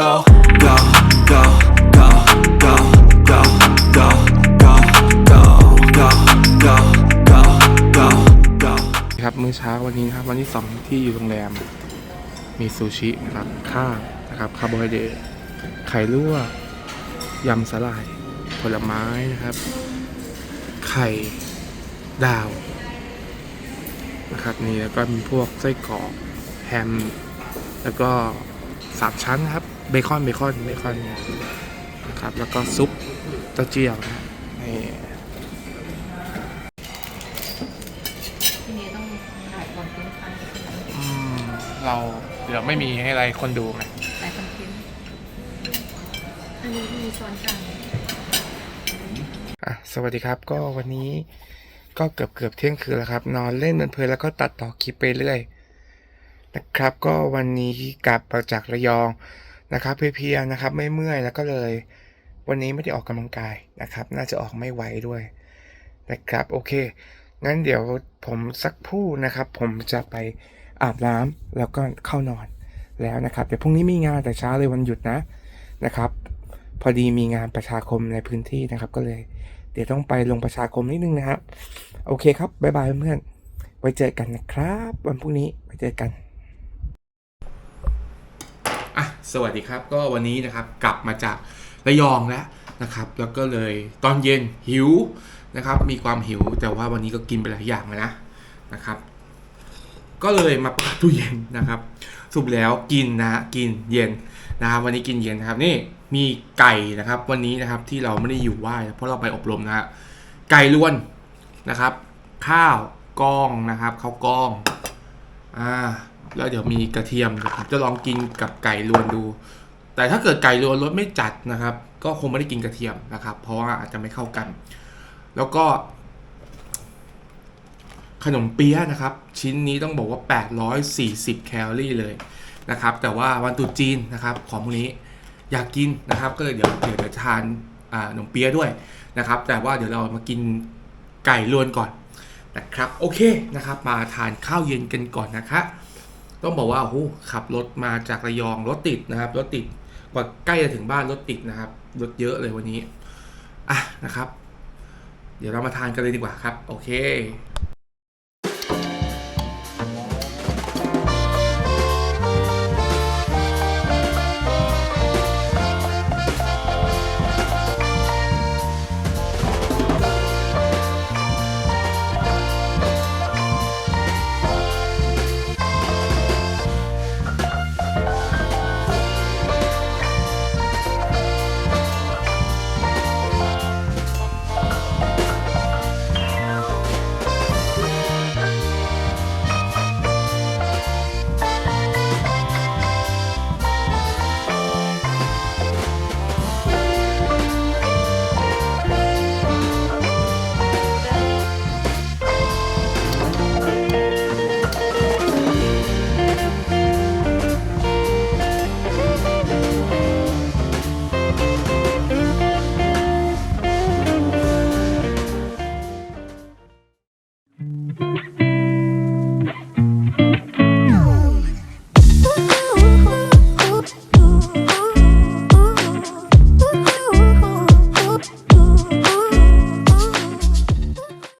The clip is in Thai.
go, go, go, go, go, go, go, go, go, go, go, go, go, go. ครับมื้อเช้าวันนี้นะครับวันที่สองที่อยู่โรงแรม มีซูชินะครับข้าวนะครับคาร์โบไฮเดรตไข่ลวกยำสลาย ผลไม้นะครับ ไข่ดาวนะครับนี่แล้วก็มีพวกไส้กรอกแฮม แล้วก็สามชั้นนะครับ เบคอนเบคอนเบคอนนะครับแล้วก็ซุปเต้าเจี้ยวนะนี่ทีนี้ต้องถ่ายก่อนเป็นฟันใช่ไหมอืมเราเดี๋ยวไม่มีให้อะไรคนดูไงแต่คอนเทนต์อันนี้มีช้อนกลางอะสวัสดีครับก็วันนี้ก็เกือบเกือบเที่ยงคืนแล้วครับ นอนเล่นเพลินๆแล้วก็ตัดต่อคลิปไปเรื่อยนะครับ ก็วันนี้กลับมาจากระยอง นะครับเพลียๆนะครับไม่เมื่อยแล้วก็เลย วันนี้ไม่ได้ออกกำลังกายนะครับ น่าจะออกไม่ไหวด้วยนะครับโอเค งั้นเดี๋ยวผมสักครู่นะครับ ผมจะไปอาบน้ำแล้วก็เข้านอนแล้วนะครับเดี๋ยวพรุ่งนี้มีงานแต่เช้าเลยวันหยุดนะนะครับ พอดีมีงานประชาคมในพื้นที่นะครับ ก็เลย เดี๋ยวต้องไปลงประชาคมนิดนึงนะครับโอเคครับบ๊ายบายเพื่อนๆไว้เจอกันนะครับ วันพรุ่งนี้ไว้เจอกัน สวัสดีครับ ก็วันนี้นะครับกลับมาจากระยองแล้วนะครับ แล้วก็เลยตอนเย็นหิวนะครับ มีความหิวแต่ว่าวันนี้ก็กินไปหลายอย่างเลยนะนะครับ ก็เลยมาเปิดตู้เย็นนะครับ สุปแล้วกินนะกินเย็นนะครับ วันนี้กินเย็นนะครับนี่มีไก่นะครับ วันนี้นะครับที่เราไม่ได้อยู่ไหว้เพราะเราไปอบรมนะฮะไก่ล้วนนะครับ ข้าวกล้องนะครับข้าวกล้องอ่า แล้วเดี๋ยวมีกระเทียมผมจะลองกินกับไก่ล้วนดู แต่ถ้าเกิดไก่ล้วนรสไม่จัดนะครับ ก็คงไม่ได้กินกระเทียมนะครับ เพราะว่าอาจจะไม่เข้ากัน แล้วก็ ขนมเปี๊ยะนะครับ ชิ้นนี้ต้องบอกว่า 840 แคลอรี่เลยนะครับ แต่ว่าวันตุจีนนะครับของพวกนี้อยากกินนะครับ ก็เลยเดี๋ยวเดี๋ยวจะทานขนมเปี๊ยะด้วยนะครับ แต่ว่าเดี๋ยวเรามากินไก่ล้วนก่อนนะครับ โอเคนะครับ มาทานข้าวเย็นกันก่อนนะครับ ต้องบอกว่าโอ้ขับรถมาจากระยองรถติดนะครับรถติดกว่าใกล้จะถึงบ้านรถติดนะครับรถเยอะเลยวันนี้อะนะครับ เดี๋ยวเรามาทานกันเลยดีกว่าครับ โอเค